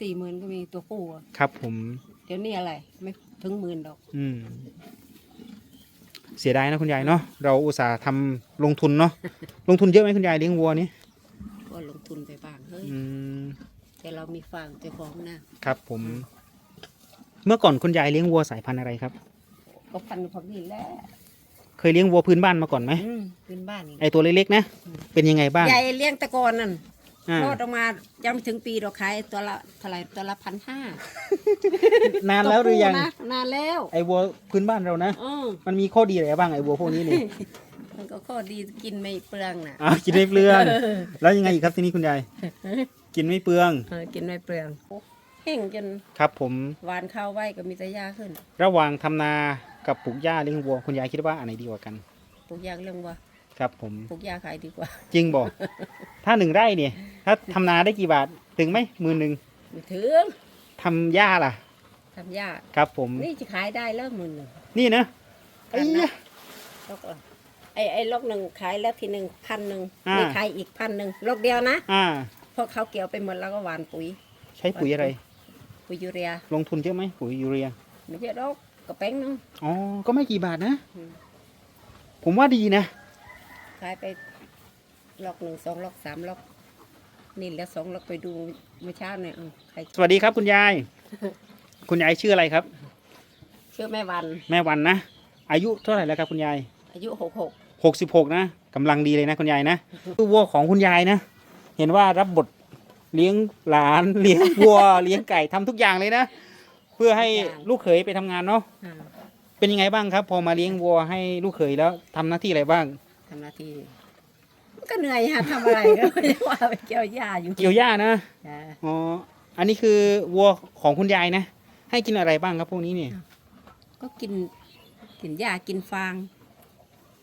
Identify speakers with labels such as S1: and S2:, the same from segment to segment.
S1: สี่หมื่นก็มีตัวผู้อะ
S2: ครับผม
S1: เดี๋ยวนี้อะไร ไม่ถึงหมื่นดอก
S2: อืม เสียดายนะคุณยายเนาะเราอุตส่าห์ทำลงทุนเนาะลงทุนเยอะไหมคุณยายเลี้ยงวัวนี่
S1: ก็ลงทุนไปบ้างเฮ้ย
S2: อืม
S1: แต่เรามีฟาร์มเจ้าของนะครับ
S2: ผม เมื่อก่อนคุณยายเลี้ยงวัวสายพันธุ์อะไรครับ
S1: ก็พันพอนี่แหละ
S2: เคยเลี้ยงวัวพื้นบ้านมาก่อนไหม
S1: อืมพื้นบ้านนี่
S2: ไอตัวเล็กๆนะเป็นยังไงบ้าง
S1: ใหญ่เลี้ยงแตะกอนนั่น
S2: อ่า
S1: รอดออกมายังไม่ถึงปีเราขายตัวละเท่าไหร่ตัวละพันห้านา
S2: นแล้วหรือยัง
S1: นะนานแล้ว
S2: ไอวัวพื้นบ้านเรานะ
S1: อืม
S2: มันมีข้อดีอะไรบ้างไอวัวพวกนี้นี่
S1: มันก็ข้อดีกินไม่เปลืองน่ะ
S2: อ้าวกินไม่เปลือง แล้วยังไงอีกครับที่นี่คุณยาย กินไม่เปลือง
S1: เออกินไม่เปลืองแห้งจน
S2: ครับผม
S1: หวานข้าวไว้ก็มีแต่ยาขึ้น
S2: ระหว่างทำนากับปลูกหญ้าเลี้ยงวัวคุณยายคิดว่าอันไหนดีกว่ากัน
S1: ปลูกยาเรื่องว่า
S2: ครับผม
S1: ปลูกยาขายดีกว่า
S2: จริงบอก ถ้าหนึ่งไร่เนี่ย ถ้าทำนาได้กี่บาท ถึงไหมหมือหนึ่ง
S1: ไม่ถึง
S2: ทำหญ้าล่ะ
S1: ทำยา
S2: ครับ ผม
S1: นี่จะขายได้แล้วหมื่นหนึ่ง
S2: นี่นะไอ้
S1: กัน
S2: เหี้
S1: นะ
S2: ย
S1: ลกละไอ้ไอ้ลกหนึ่งขายแล้วทีหนึ่งพันหนึ่ง
S2: อ่านี่
S1: นี่ขายอีกพันหนึ่งลกเดียวนะ
S2: อ่า
S1: เพราะเขาเกี่ยวไปหมดแล้วก็หวานปุ๋ย
S2: ใช้ปุ๋ยอะไร
S1: ปุ๋ยยูเรีย
S2: ลงทุนเยอะไหมปุ๋ยยูเรีย
S1: ไม่เยอะดอกกระแป้งนึง
S2: อ๋อก็ไม่กี่บาทนะ
S1: อืม
S2: ผมว่าดีนะ
S1: ขายไปล็อกหนึ่งสองล็อกสามล็อกนี่แล้วสองล็อกไปดูเมื่อเช้าเนี่ยอืมใคร
S2: สวัสดีครับคุณยาย คุณยายชื่ออะไรครับ
S1: ชื่อแม่วัน
S2: แม่วันนะ อายุเท่าไหร่แล้วครับคุณยาย
S1: อายุหกหก
S2: หกสิบหกนะกำลังดีเลยนะคุณยายนะคือวัวของคุณยายนะ เห็นว่ารับบทเลี้ยงหลานเลี้ยงวัว เลี้ยงไก่ทำทุกอย่างเลยนะ เพื่อให้ลูกเขยไปทำงานเนาะ
S1: อ่า
S2: เป็นยังไงบ้างครับ พอมาเลี้ยงวัวให้ลูกเขยแล้วทำหน้าที่อะไรบ้าง
S1: ทำหน้าที่มันก็เหนื่อยฮะทำอะไรก็ไม่ได้ว่าไปเกี่ยวหญ้าอยู่
S2: เกี่ยวหญ้านะ
S1: จ้ะ
S2: อ๋ออันนี้คือวัวของคุณยายนะ ให้กินอะไรบ้างครับพวกนี้เนี่ย
S1: ก็กินกินหญ้ากินฟาง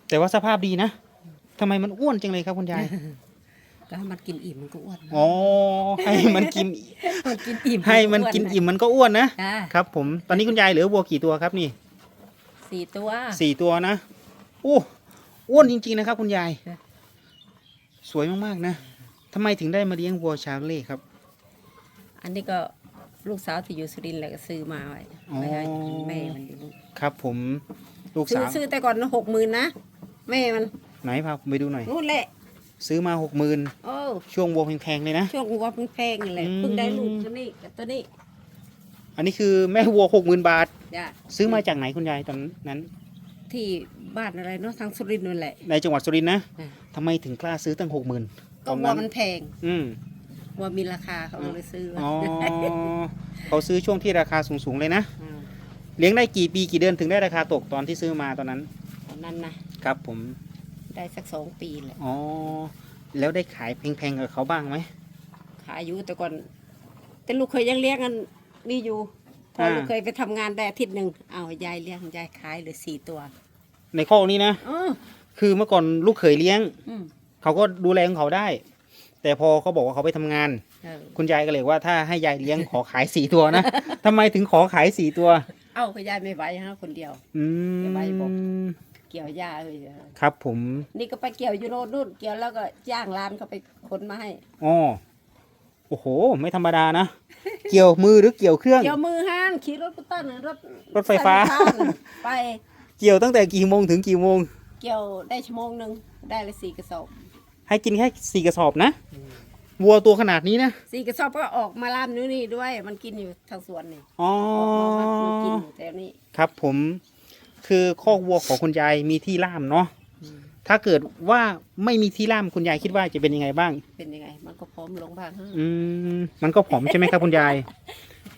S2: แต่ว่าสภาพดีนะทำไมมันอ้วนจังเลยครับคุณยาย
S1: ก็ให้มันกินอิ่มมันก็อ้วน
S2: อ๋อให้มันกิน
S1: มันกินอิ่ม
S2: ให้มันกินอิ่มมันก็อ้วนนะ
S1: จ้ะ
S2: ครับ ผมตอนนี้คุณยายเหลือวัวกี่ตัวครับนี่
S1: สี่ตัว
S2: สี่ตัวนะโอ้ อ้วนจริง ๆ นะครับ คุณยาย
S1: ค่ะ
S2: สวยมากๆนะทำไมถึงได้มาเลี้ยงวัวชาเล่ครับ
S1: อันนี้ก็ลูกสาวที่อยู่สุรินทร์แหละก็ซื้อมาไว้
S2: อ๋อ
S1: ไม่ให้แม่มันอยู่
S2: ครับ ผมลูก
S1: ซื้อ
S2: สาว
S1: ซื้อแต่ก่อนหกหมื่นนะแม่มัน
S2: ไหนพาผมไปดูหน่อย
S1: นู่นแหละ
S2: ซื้อมาหกหมื่น
S1: โอ้
S2: ช่วงวัวแพงๆเลยนะ
S1: ช่วงวัวเพิ่งแพงนี่แหละ
S2: อืม
S1: เพิ่งได้ลูกตัวนี้กับตัวนี้
S2: อันนี้คือแม่วัวหกหมื่นบาท
S1: จ้ะ
S2: ซื้อมาจากไหนคุณยายตอนนั้น
S1: ที่ บ้านอะไรเนาะทางสุรินทร์นั่นแหละ
S2: ในจังหวัดสุรินทร์นะ
S1: อ่า
S2: ทำไมถึงกล้าซื้อตั้งหกหมื่นต
S1: ก็
S2: อน
S1: วัว
S2: นั้น
S1: มันแพง
S2: อืม
S1: วัวมีราคาเขาก็เลยซื้อ
S2: อ๋อเขาซื้อช่วงที่ราคาสูงๆเลยนะาเลี้ยงได้กี่ปีกี่เดือนถึงได้ราคาตกตอนที่ซื้อมาตอนนั้น
S1: ตอนนั้นนะครับ
S2: ผม
S1: ได้สักสองปีแหละ
S2: อ๋อ แล้วได้ขายแพงๆกับเขาบ้างไหม
S1: ขายอยู่แต่ก่อน แต่ลูกเคยยังเลี้ยงกันนี่อยู่พอ
S2: อ่า
S1: ลูกเคยไปทำงานได้อาทิตย์หนึ่งเอายายเลี้ยงยายขายเหลือสี่ตัว
S2: ในข้อกนี้นะ
S1: อ๋อ
S2: คือเมื่อก่อนลูกเขยเลี้ยง
S1: อืม
S2: เขาก็ดูแลของเขาได้ แต่พอเขาบอกว่าเขาไปทำงาน
S1: เออ
S2: คุณยายก็เลยว่าถ้าให้ยายเลี้ยงขอขายสี่ตัวนะ ทำไมถึงขอขายสี่ตัว
S1: เอ้าก็ยายไม่ไหวฮะคนเดียว
S2: อื
S1: จะไปบอก
S2: ม
S1: เกี่ยวหญ้าเอ้ย
S2: ครับผม
S1: นี่ก็ไปเกี่ยวอยู่โน่นนู่นเกี่ยวแล้วก็จ้างร้านเขาไปขนมาให้
S2: อ๋อโอ้โห ไม่ธรรมดานะ เกี่ยวมือหรือเกี่ยวเครื่อง
S1: เกี่ยวมือห้านขี่รถกุต้นน่ะรถ
S2: รถไฟฟ้า
S1: สยพนไป
S2: เกี่ยวตั้งแต่กี่โมงถึงกี่โมง
S1: เกี่ยวได้ชั่วโมงหนึ่งได้เลยสี่กระสอบ
S2: ให้กินแค่สี่กระสอบนะวัวตัวขนาดนี้นะ
S1: สี่กระสอบก็ออกมาล่ามนู้นนี่ด้วย มันกินอยู่ทางสวนนี่
S2: อ๋อ
S1: มันกินอยู่แต่นี่
S2: ครับผมคือคอกวัวของคุณยายมีที่ล่ามเนาะถ้าเกิดว่าไม่มีที่ล่ามคุณยายคิดว่าจะเป็นยังไงบ้าง
S1: เป็นยังไง มันก็พร้อมลงบ้างฮะ
S2: อืมมันก็ผอมใช่ไหมครับคุณยาย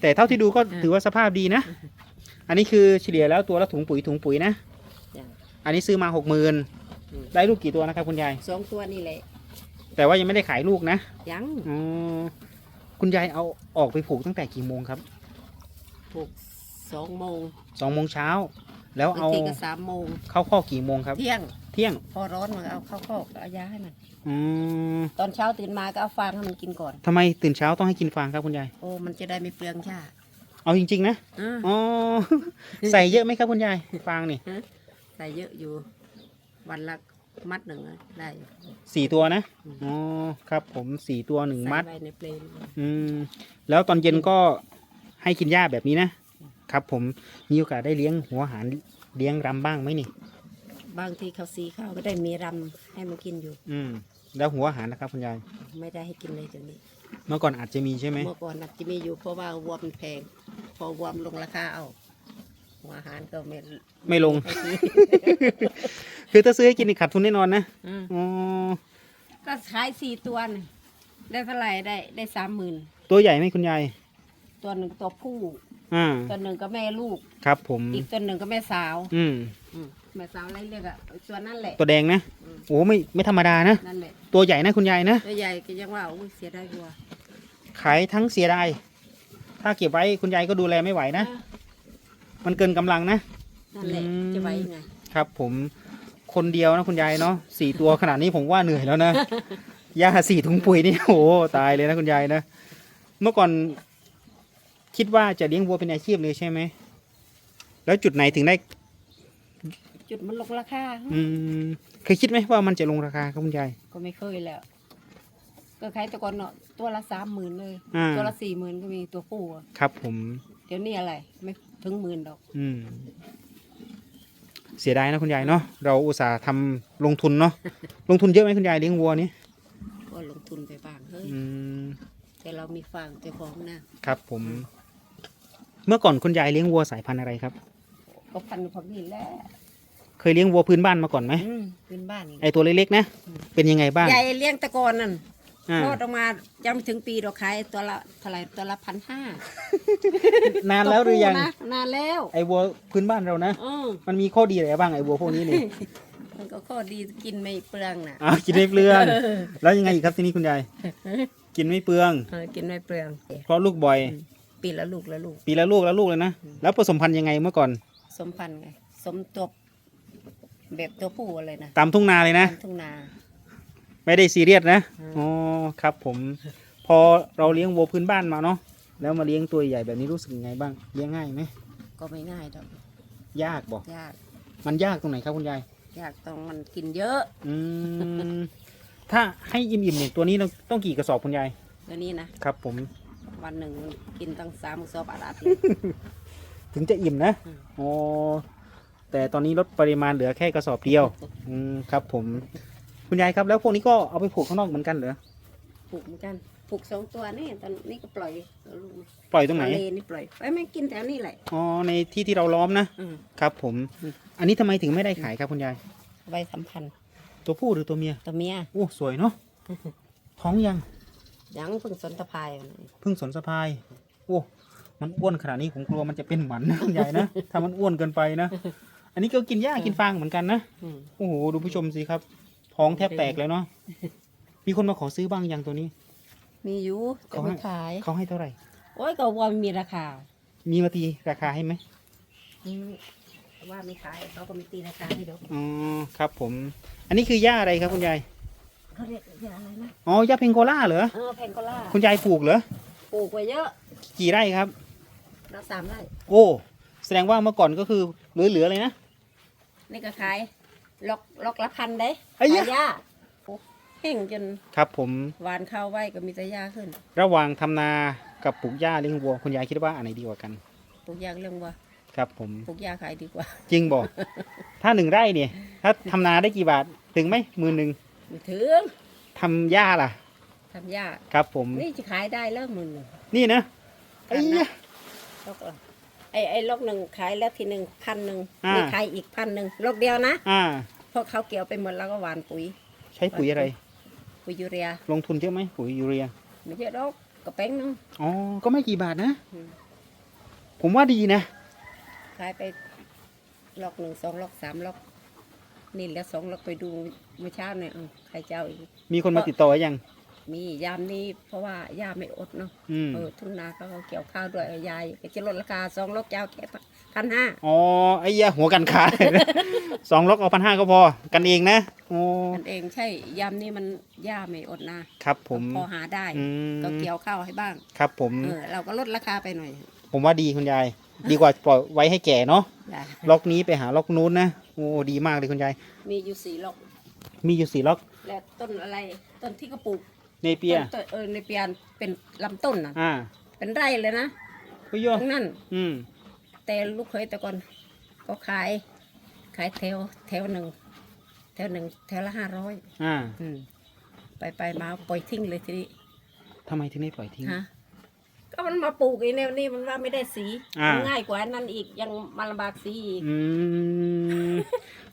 S2: แต่เท่าที่ดูก็ถือว่าสภาพดีนะ อันนี้คือเฉลี่ยแล้วตัวละถุงปุ๋ยถุงปุ๋ยนะ
S1: จ้ะ
S2: อันนี้ซื้อมาหกหมื่น
S1: อืม
S2: ได้ลูกกี่ตัวนะครับคุณยาย
S1: สองตัวนี่แหละ
S2: แต่ว่ายังไม่ได้ขายลูกนะ
S1: ยัง
S2: อ๋อคุณยายเอาออกไปผูกตั้งแต่กี่โมงครับ
S1: ปลูกสองโมง
S2: สองโมงเช้า แล้ว
S1: บาง
S2: เอา
S1: ทีก็สามโมง
S2: เข้าข้อกกี่โมงครับ
S1: เที่ยง
S2: เที่ยง
S1: พอร้อนมันก็เอาเข้าวคอกเอายาให้มัน
S2: อืม
S1: ตอนเช้าตื่นมาก็เอาฟางให้มันกินก่อน
S2: ทำไมตื่นเช้าต้องให้กินฟางครับคุณยาย
S1: โอ้มันจะได้ไม่เปลืองหญ้า
S2: เอาจริง ๆ นะ
S1: อ่า
S2: อ๋อ ใส่เยอะไหมครับคุณยายฟางนี่
S1: ใส่เยอะอยู่ วันละมัดหนึ่งอะได้อยู่
S2: สี่ตัวนะ
S1: อืม
S2: อ๋อครับ ผมสี่ตัวหนึ่งมัด
S1: ใส่ไว้ในเปลน
S2: อืมแล้วตอนเย็นก็ให้กินหญ้าแบบนี้นะครับ ผมมีโอกาสได้เลี้ยงหัวหารเลี้ยงรำบ้างไหมนี่
S1: บางทีเขาซีข้าวก็ได้มีรำให้มันกินอยู่
S2: อืม แล้วหัวหารนะครับคุณยาย
S1: ไม่ได้ให้กินเลยตัวนี้
S2: เมื่อก่อนอาจจะมีใช่ไหม
S1: เมื่อก่อนน่ะจะมีอยู่เพราะว่าวัวมันแพง พอวัวมันลงราคาเอาหัวอาหารก็ไม่
S2: ไม่ลง
S1: ให้กิน
S2: คือถ้าซื้อให้กินนี่ขาดทุนแน่นอนนะ
S1: อืม
S2: อ๋อ
S1: ก็ขายสี่ตัวนี่ได้เท่าไหร่ได้ได้สามหมื่น
S2: ตัวใหญ่ไหมคุณยาย
S1: ตัวหนึ่งตัวผู้
S2: อ่า
S1: ตัวหนึ่งก็แม่ลูก
S2: ครับผม
S1: อีกตัวหนึ่งก็แม่สาว
S2: อืม
S1: อืมแม่สาวอะไรเรียกอะตัวนั่นแหละ
S2: ตัวแดงนะ
S1: อืม
S2: โอ้ไม่ไม่ธรรมดานะ
S1: นั่นแหละ
S2: ตัวใหญ่นะคุณยายนะ
S1: ตัวใหญ่ก็ยังว่าโอ้ยเสียดายวัว
S2: ขายทั้งเสียดาย ถ้าเก็บไว้คุณยายก็ดูแลไม่ไหวนะ มันเกินกำลังนะ
S1: นั่นแหละ
S2: อืม
S1: จะไว้ยังไง
S2: ครับ ผมคนเดียวนะคุณยายเนาะสี่ตัวขนาดนี้ผมว่าเหนื่อยแล้วนะ ยาสี่ถุงปุ๋ยนี่ โอ้โหตายเลยนะคุณยายนะ เมื่อก่อนคิดว่าจะเลี้ยงวัวเป็นอาชีพเลยใช่ไหม แล้วจุดไหนถึงได้
S1: จุดมันลงราคา
S2: อืมเคยคิดไหมว่ามันจะลงราคาครับคุณยาย
S1: ก็ไม่เคยแล้ว ก็ขายแต่ก่อนเนาะตัวละสามหมื่นเลย
S2: อ่า
S1: ตัวละสี่หมื่นก็มีตัวผู้อะ
S2: ครับผม
S1: เดี๋ยวนี้อะไรไม่ถึงหมื่นดอก
S2: อืม เสียดายนะคุณยายเนาะเราอุตส่าห์ทำลงทุนเนาะลงทุนเยอะไหมคุณยายเลี้ยงวัวนี่
S1: ก็ลงทุนไปบ้างเฮ้ย
S2: อืม
S1: แต่เรามีฟาร์มเจ้าของนะครับ
S2: ผม เมื่อก่อนคุณยายเลี้ยงวัวสายพันธุ์อะไรครับ
S1: ก็พันพอดีแหล้ว
S2: เคยเลี้ยงวัวพื้นบ้านมาก่อนไหม
S1: อืมเป็นบ้านนี่
S2: ไอตัวเล็กๆนะ
S1: อืม
S2: เป็นยังไงบ้าง
S1: ใหญ่เลี้ยงแตะกอนนั่น
S2: อ่า
S1: คลอดออกมายังไม่ถึงปีดอกขายตัวละเท่าไหร่ตัวละพันห้านา
S2: นแล้วหรือยัง
S1: นะนานแล้ว
S2: ไอวัวพื้นบ้านเรานะ
S1: อืม
S2: มันมีข้อดีอะไรบ้างไอวัวพวกนี้นี่
S1: มันก็ข้อดีกินไม่เปลืองน่ะ
S2: อ้าวกินไม่เปลืองแล้วยังไงอีกครับทีนี้คุณยาย กินไม่เปลือง
S1: เออกินไม่เปลือง
S2: เพราะลูกบ่อย
S1: ปีละลูกละลูก
S2: ปีละลูกแล้วลูกเลยนะ แล้วผสมพันธุ์ยังไงเมื่อก่อน
S1: สมพันธุ์ไงสมตัวแบบตัวผู้อะไรนะ
S2: ตามทุ่งนาเลยนะ
S1: ตามทุ่งนา
S2: ไม่ได้ซีเรียสนะ
S1: อืม
S2: อ๋อครับผม พอเราเลี้ยงวัวพื้นบ้านมาเนาะแล้วมาเลี้ยงตัวใหญ่แบบนี้รู้สึกยังไงบ้างเลี้ยงง่ายไหม
S1: ก็ไม่ง่ายดอก
S2: ยากบอก
S1: ยาก
S2: มันยากตรงไหนครับคุณยาย
S1: ยากต้องมันกินเยอะ
S2: อืมถ้าให้อิ่มๆเนี่ยตัวนี้ต้องต้องกี่กระสอบคุณยาย
S1: เดี๋ยวนี้นะ
S2: ครับผม
S1: วันหนึ่งมันกินตั้งสามกระสอบอาดา
S2: ถึงจะอิ่มนะ
S1: อืม
S2: อ๋อแต่ตอนนี้ลดปริมาณเหลือแค่กระสอบเดียว อืมครับผม คุณยายครับแล้วพวกนี้ก็เอาไปผูกข้างนอกเหมือนกันเหรอ
S1: ปลูกเหมือนกันปลูกสองตัวนี่ตอนนี้ก็ปล่อยเอาลูกมา
S2: ปล่อยตรงไหน
S1: ทะเลนี่ปล่อยไอ้ไม่กินแถวนี้แหละ
S2: อ๋อในที่ที่เราล้อมนะ
S1: อืม
S2: ครับ ผม
S1: อืม
S2: อันนี้ทำไมถึงไม่ได้ขายครับคุณยาย
S1: ไว้สัมพันธ์
S2: ตัวผู้หรือตัวเมีย
S1: ตัวเมีย
S2: โอ้สวยเนาะท้องยัง
S1: ยังเพิ่งสนตะพายอยู่นะ
S2: เพิ่งสนสะพายโอ้มันอ้วนขนาดนี้ผมกลัวมันจะเป็นหมันนะคุณยายนะ ถ้ามันอ้วนเกินไปนะ อันนี้ก็กินหญ้ากินฟางเหมือนกันนะ
S1: อืม
S2: โอ้โห ดูผู้ชมสิครับ ท้องแทบแตกเลยเนาะมีคนมาขอซื้อบ้างยังตัวนี้
S1: มีอยู่แต่
S2: เขาให้
S1: ไม่ขาย
S2: เขาให้เท่าไหร่
S1: โอ้ยก็ว่ามันมีราคา
S2: มีมาตีราคาให้ไหม
S1: อืมว่าไม่ขายเขาก็ไม่ตีราคาให้ดอก
S2: อ๋อครับผม อันนี้คือหญ้าอะไรครับคุณยาย
S1: เขาเรียกยาอะไรนะ
S2: อ๋อหญ้าเพงโกล่าเหรอ
S1: เออแพงโกล่า
S2: คุณยายปลูกเหรอ
S1: ปลูกไว้เยอะ
S2: กี่ไร่ครับ
S1: เราสามไร่
S2: โอ้แสดงว่าเมื่อก่อนก็คือเหลือๆเลยนะ
S1: นี่ก็ขาย ล็อกล็อกละพันได้
S2: ไอ้ยะ
S1: ขายยาโอ้เห่งจน
S2: ครับผม
S1: หวานข้าวไว้ก็มีแต่ยาขึ้น
S2: ระหว่างทำนากับปลูกหญ้าเลี้ยงวัวคุณยายคิดว่าอันไหนดีกว่ากัน
S1: ปลูกยาเรื่องว่า
S2: ครับผม
S1: ปลูกยาขายดีกว่า
S2: จริงบอก ถ้าหนึ่งไร่เนี่ย ถ้าทำนาได้กี่บาทถึงไหมหมือหนึ่ง
S1: ไม่ถึง
S2: ทำหญ้าล่ะ
S1: ทำยา
S2: ครับผม
S1: นี่จะขายได้แล้วหมื่นหนึ่ง
S2: นี่นะไอ้ยะ
S1: ล็อกละ ไอ้ไอ้ล็อกหนึ่งขายแล้วทีหนึ่งพันหนึ่ง
S2: อ่านี่
S1: นี่ขายอีกพันหนึ่งล็อกเดียวนะ
S2: อ่า
S1: เพราะเขาเกี่ยวไปหมดแล้วก็หวานปุ๋ย
S2: ใช้ปุ๋ยอะไร
S1: ปุ๋ยยูเรีย
S2: ลงทุนเยอะไหมปุ๋ยยูเรีย
S1: ไม่เยอะดอกกระเป้งนึง
S2: อ๋อ ก็ไม่กี่บาทนะ
S1: อืม
S2: ผมว่าดีนะ
S1: ขายไปล็อกหนึ่งสองล็อกสามล็อก นี่แล้วสองล็อกไปดูเมื่อเช้าเนี่ยเออใครเจ้าอีก
S2: มีคนมาติดต่อยัง
S1: มียามนี้เพราะว่าย่าไม่อดเนาะ
S2: อืม
S1: เออทุ่งนาเขาก็เกี่ยวข้าวด้วยเออยายก็จะลดราคาสองล็อกเจ้าแค่พันห้า
S2: อ๋อไอ้ยะหัวกันขาด สองล็อกเอาพันห้าก็พอ กันเองนะโอ้
S1: กันเองใช่ยามนี้มันย่าไม่อดนะครับ
S2: ผม
S1: พอหาได้
S2: อืม
S1: ก็เกี่ยวข้าวให้บ้าง
S2: ครับผม
S1: เออเราก็ลดราคาไปหน่อย
S2: ผมว่าดีคุณยาย ดีกว่าปล่อยไว้ให้แก่เนาะ
S1: ได้
S2: ล็อกนี้ไปหาล็อกนู้นนะโอ้ดีมากเลยคุณยาย
S1: มีอยู่สี่ล็อก
S2: มีอยู่สี่ล็อก
S1: แล้วต้นอะไรต้นที่เขาปลูก
S2: เนเปีย
S1: ต้นต้นเออในเปียนเป็นลำต้นน่ะ
S2: อ่า
S1: เป็นไร่เลยนะ
S2: พี่โย
S1: ตรงนั้น
S2: อืม
S1: แต่ลูกเคยแต่ก่อนก็ขาย ขายแถวแถวหนึ่งแถวหนึ่งแถวละห้าร้อย
S2: อ่า
S1: ไปไปมาปล่อยทิ้งเลยทีนี้
S2: ทำไมถึงได้ปล่อยทิ้ง
S1: ฮะก็มันมาปลูกไอ้แนวนี้มันว่าไม่ได้สี
S2: อ่ามั
S1: นง่ายกว่านั้นอีกยังมาลำบากสีอีก
S2: อืม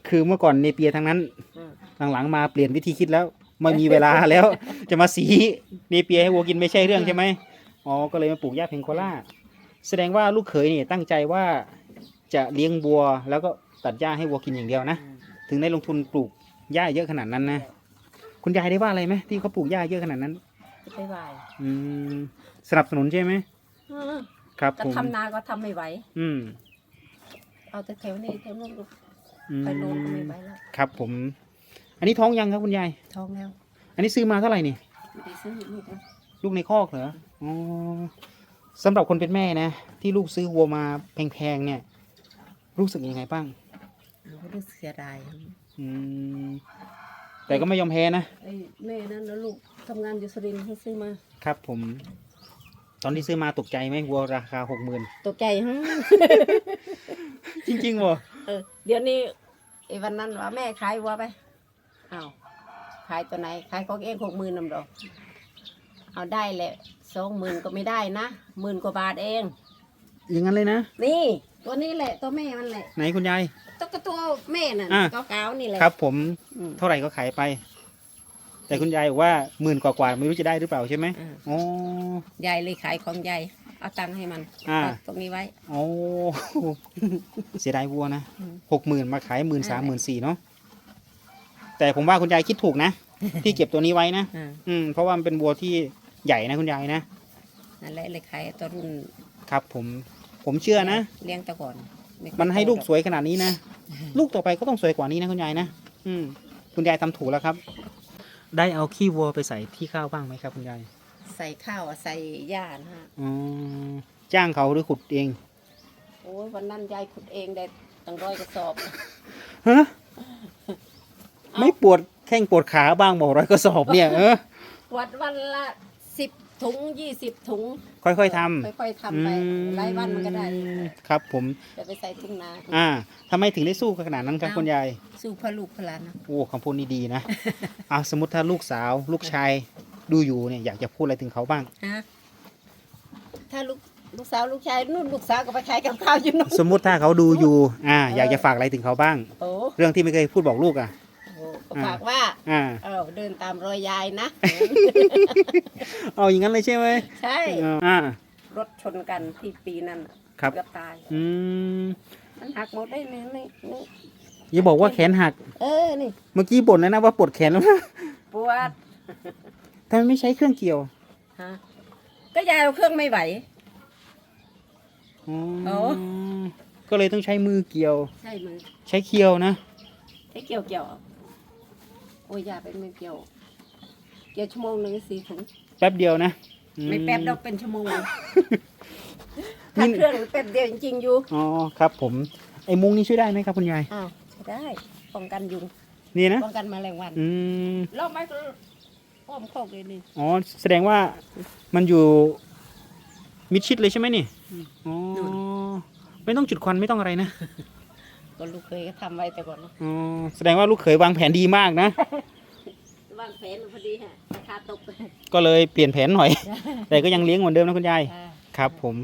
S2: คือเมื่อก่อนเนเปียทั้งนั้น
S1: อืม
S2: หลังๆมาเปลี่ยนวิธีคิดแล้ว ไม่มีเวลาแล้ว จะมาสีเนเปียให้วัวกินไม่ใช่เรื่องใช่ไหมอ๋อก็เลยมาปลูกหญ้าเพงโคล่าแสดงว่าลูกเขยเนี่ยตั้งใจว่าจะเลี้ยงวัว แล้วก็ตัดหญ้าให้วัวกินอย่างเดียวนะถึงได้ลงทุนปลูกหญ้าเยอะขนาดนั้นนะคุณยายได้ว่าอะไรไหมที่เขาปลูกหญ้าเยอะขนาดนั้น
S1: ไปไหว
S2: อืมสนับสนุนใช่ไหม
S1: อืม
S2: ครับ
S1: จะ
S2: ผม
S1: ทำนาก็ทำไม่ไหว
S2: อืม
S1: เอาแต่แถวนี้แถวนู้น
S2: อืม
S1: ไปโน่นก็ไม่ไหวแล้ว
S2: ครับผมอั นนี้ท้องยังครับคุณยาย
S1: ท้องแล้ว
S2: อันนี้ซื้อมาเท่าไหร่นี่
S1: ไม่ได้ซื้อลูกนะ
S2: ลูกในคอกเหรอ อ๋อสำหรับคนเป็นแม่นะ ที่ลูกซื้อวัวมาแพงๆเนี่ย รู้สึกยังไงบ้าง
S1: เราก็รู้สึกเสียดาย
S2: อืม แต่ก็ไม่ยอมแพ้นะ
S1: ไอ้แม่นั่นแล้วลูกทำงานอยู่สุรินทร์ให้ซื้อมา
S2: ครับผม ตอนที่ซื้อมาตกใจไหมวัวราคาหกหมื่น
S1: ตกใจฮะ
S2: จริงๆวัว
S1: เออ เดี๋ยวนี้ไอ้วันนั้นว่าแม่ขายวัวไป อ้าวขายตัวไหนขายของเองหกหมื่นนำดอกเอาได้แหละสองหมื่นก็ไม่ได้นะหมื่นกว่าบาทเอง
S2: อย่างนั้นเลยนะ
S1: นี่ ตัวนี้แหละตัวแม่มันแหละ
S2: ไหนคุณยาย
S1: ตัวก็ตัวแม่น่ะ
S2: อะ
S1: เกาๆนี่แหละ
S2: ครับ ผม
S1: อืม
S2: เท่าไหร่ก็ขายไป แต่คุณยายบอกว่าหมื่นกว่าๆไม่รู้จะได้หรือเปล่าใช่ไหม
S1: อ่า
S2: อ๋อ
S1: ยายเลยขายของยายเอาตังค์ให้มัน
S2: อ่า
S1: ฝากตรงนี้ไว้
S2: โอ้ เสียดายวัวนะ
S1: อืม
S2: หกหมื่นมาขายหมื่นสามหมื่นสี่เนาะ แต่ผมว่าคุณยายคิดถูกนะ ที่เก็บตัวนี้ไว้นะ
S1: อ่า
S2: อืมเพราะว่ามันเป็นวัวที่ใหญ่นะคุณยายนะ
S1: นั่นแหละเลยขายตัวรุ่น
S2: ครับ ผมผมเชื่อนะ
S1: เลี้ยงแตะก่อนไค่อย
S2: มันให้ลูก
S1: โต
S2: สวยขนาดนี้นะ ลูกต่อไปก็ต้องสวยกว่านี้นะคุณยายนะอืมคุณยายทำถูกแล้วครับ ได้เอาขี้วัวไปใส่ที่ข้าวบ้างไหมครับ คุณยาย
S1: ใส่ข้าวอะใส่หญ้านะฮะ
S2: อ๋อจ้างเขาหรือขุดเอง
S1: โอ้ยวันนั้นยายขุดเองได้ตั้งร้อยกระสอบ
S2: ฮะ ไม่ปวดแข้งปวดขาบ้างบอกร้อยกระสอบเนี่ยเออ
S1: วัดวันละสิบถุงยี่สิบถุง
S2: ค่อยๆทำ
S1: ค่อยๆทำไปรายวันมันก็ได้
S2: ครับผม
S1: จะไปใส่ถุงนา
S2: อ่าทำไมถึงได้สู้ขนาดนั้นครับ
S1: เอ้า
S2: คุณยาย
S1: สู้เพื่อลูกเพื่อหลานนะ
S2: โอ้คำพูดนี้ดีนะอ่าสมมติถ้าลูกสาวลูกชายดูอยู่เนี่ยอยากจะพูดอะไรถึงเขาบ้าง
S1: ฮะถ้าลูกลูกสาวลูกชายนู่นลูกสาวก็ไปขายกับข้าวอยู่นู่น
S2: สมมุติถ้าเขาดูอยู่ อ่า
S1: เออ
S2: อยากจะฝากอะไรถึงเขาบ้าง
S1: โอ้
S2: เรื่องที่ไม่เคยพูดบอกลูกอะ
S1: โหก็ ฝากว่า
S2: อ่า
S1: เออเดินตามรอยยายนะ
S2: เอาอย่างนั้นเลยใช่ไหม
S1: ใช่
S2: อ่า
S1: รถชนกันที่ปีนั้นน่ะ
S2: ครับ
S1: เกือบตาย
S2: อืม
S1: มันหักหมดได้นี่นี่นี่
S2: อย่าบอกว่าแขนหัก
S1: เออนี่
S2: เมื่อกี้บ่นแล้วนะว่าปวดแขนแล้วนะ
S1: ปวด
S2: ทำไมไม่ใช้เครื่องเกี่ยว
S1: ฮะก็ยายเอาเครื่องไม่ไหว
S2: อ๋อ
S1: โอ้
S2: ก็เลยต้องใช้มือเกี่ยว
S1: ใช่มือ
S2: ใช้เคียวนะ
S1: ใช้เกี่ยวเกี่ยวเอา โอ้ยยาเป็นไม่เกี่ยวเกี่ยวชั่วโมงหนึ่งสี่ถุง
S2: แป๊บเดียวนะอื
S1: ไม่แป๊บดอกเป็นชั่วโมง
S2: นี่
S1: ถ้าเครื่องแป๊บเดียวจริงๆอยู่
S2: อ๋อครับผมไอ้มุ้งนี่ช่วยได้ไหมครับคุณยาย
S1: อ้าวใช้ได้ป้องกันยุง
S2: นี่นะ
S1: ป้องกันแมลงวัน
S2: อืม
S1: รอบไม้ก็อ้อมโคกเลยนี่
S2: อ๋อแสดงว่ามันอยู่มิดชิดเลยใช่ไหมนี่
S1: อืม
S2: อ๋อไม่ต้องจุดควันไม่ต้องอะไรนะ
S1: ก็ลูกเคยก็ทำไว้แต่ก่อนเนอะ
S2: อ๋อแสดงว่าลูกเขยวางแผนดีมากนะ
S1: วางแผนพอดีฮะราคาตก
S2: ก็เลยเปลี่ยนแผนหน่อย แต่ก็ยังเลี้ยงเหมือนเดิมนะคุณยาย
S1: อ่า
S2: ครับผม